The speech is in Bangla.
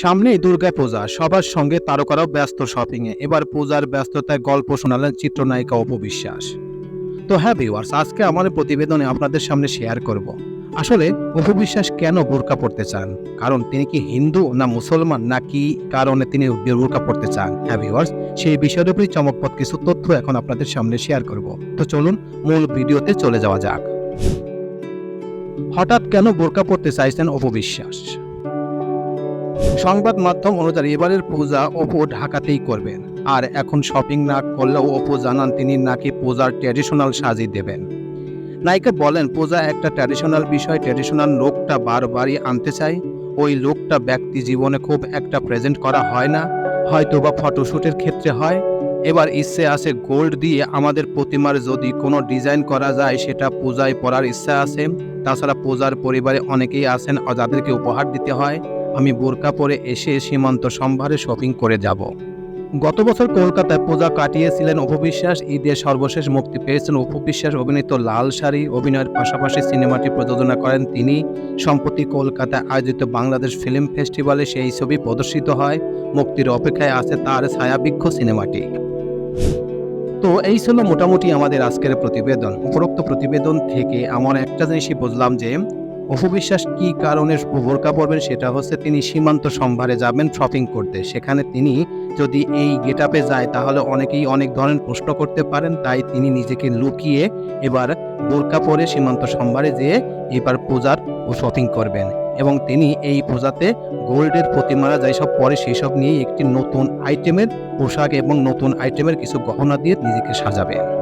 সামনেই দুর্গা পূজা। সবার সঙ্গে তারকারাও ব্যস্ত শপিংয়ে এবার পূজার ব্যস্ততায় গল্প শোনালেন চিত্রনায়িকা অপবিশ্বাস তো হ্যাঁ ভিউয়ার্স আজকে আমার প্রতিবেদনে আপনাদের সামনে শেয়ার করব। আসলে অপবিশ্বাস কেন বোরকা পড়তে চান? কারণ তিনি কি হিন্দু না মুসলমান? নাকি কারণে তিনি বোরকা পড়তে চান? হ্যাঁ ভিউয়ার্স সেই বিষয়ের উপরই চমকপথ কিছু তথ্য এখন আপনাদের সামনে শেয়ার করব। তো চলুন মূল ভিডিওতে চলে যাওয়া যাক। হঠাৎ কেন বোরকা পড়তে চাইছেন অপবিশ্বাস সংবাদ মাধ্যম অনুযায়ী এবারের পূজা অপু ঢাকাতেই করবেন। আর এখন শপিং না করলেও অপু জানান তিনি নাকি পূজার ট্র্যাডিশনাল সাজিয়ে দেবেন। নায়িকা বলেন, পূজা একটা ট্র্যাডিশনাল বিষয়, ট্র্যাডিশনাল লোকটা বারবারই আনতে চাই ওই লোকটা ব্যক্তি জীবনে খুব একটা প্রেজেন্ট করা হয় না হয়তো বা ফটোশ্যুটের ক্ষেত্রে হয়। এবার ইচ্ছে আছে গোল্ড দিয়ে আমাদের প্রতিমার যদি কোনো ডিজাইন করা যায়, সেটা পূজায় পরার ইচ্ছা আছে। তাছাড়া পূজার পরিবারে অনেকেই আছেন, যাদেরকে উপহার দিতে হয়। আমি বোরকা পরে এসে সীমান্ত সম্ভারে শপিং করে যাব। গত বছর কলকাতায় পূজা কাটিয়েছিলেন অপবিশ্বাস ঈদের সর্বশেষ মুক্তি পেয়েছেন অপবিশ্বাস অভিনীত লাল শাড়ি, অভিনয়ের পাশাপাশি সিনেমাটি প্রযোজনা করেন তিনি। সম্প্রতি কলকাতায় আয়োজিত বাংলাদেশ ফিল্ম ফেস্টিভ্যালে সেই ছবি প্রদর্শিত হয়। মুক্তির অপেক্ষায় আছে তার ছায়াবৃক্ষ সিনেমাটি। তো এই ছিল মোটামুটি আমাদের আজকের প্রতিবেদন। উপরোক্ত প্রতিবেদন থেকে আমার একটা জিনিসই বুঝলাম যে অপবিশ্বাস কি কারণে বোরকা পরবেন সেটা হচ্ছে তিনি সীমান্ত সম্ভারে যাবেন শপিং করতে। সেখানে তিনি যদি এই গেট আপে যায় তাহলে অনেকেই অনেক ধরনের প্রশ্ন করতে পারেন, তাই তিনি নিজেকে লুকিয়ে এবার বোরকা পরে সীমান্ত সম্ভারে যেয়ে এবার পূজার ও শপিং করবেন। এবং তিনি এই পূজাতে গোল্ডের প্রতিমারা যাই সব পরে সেই সব নিয়ে একটি নতুন আইটেমের পোশাক এবং নতুন আইটেমের কিছু গহনা দিয়ে নিজেকে সাজাবেন।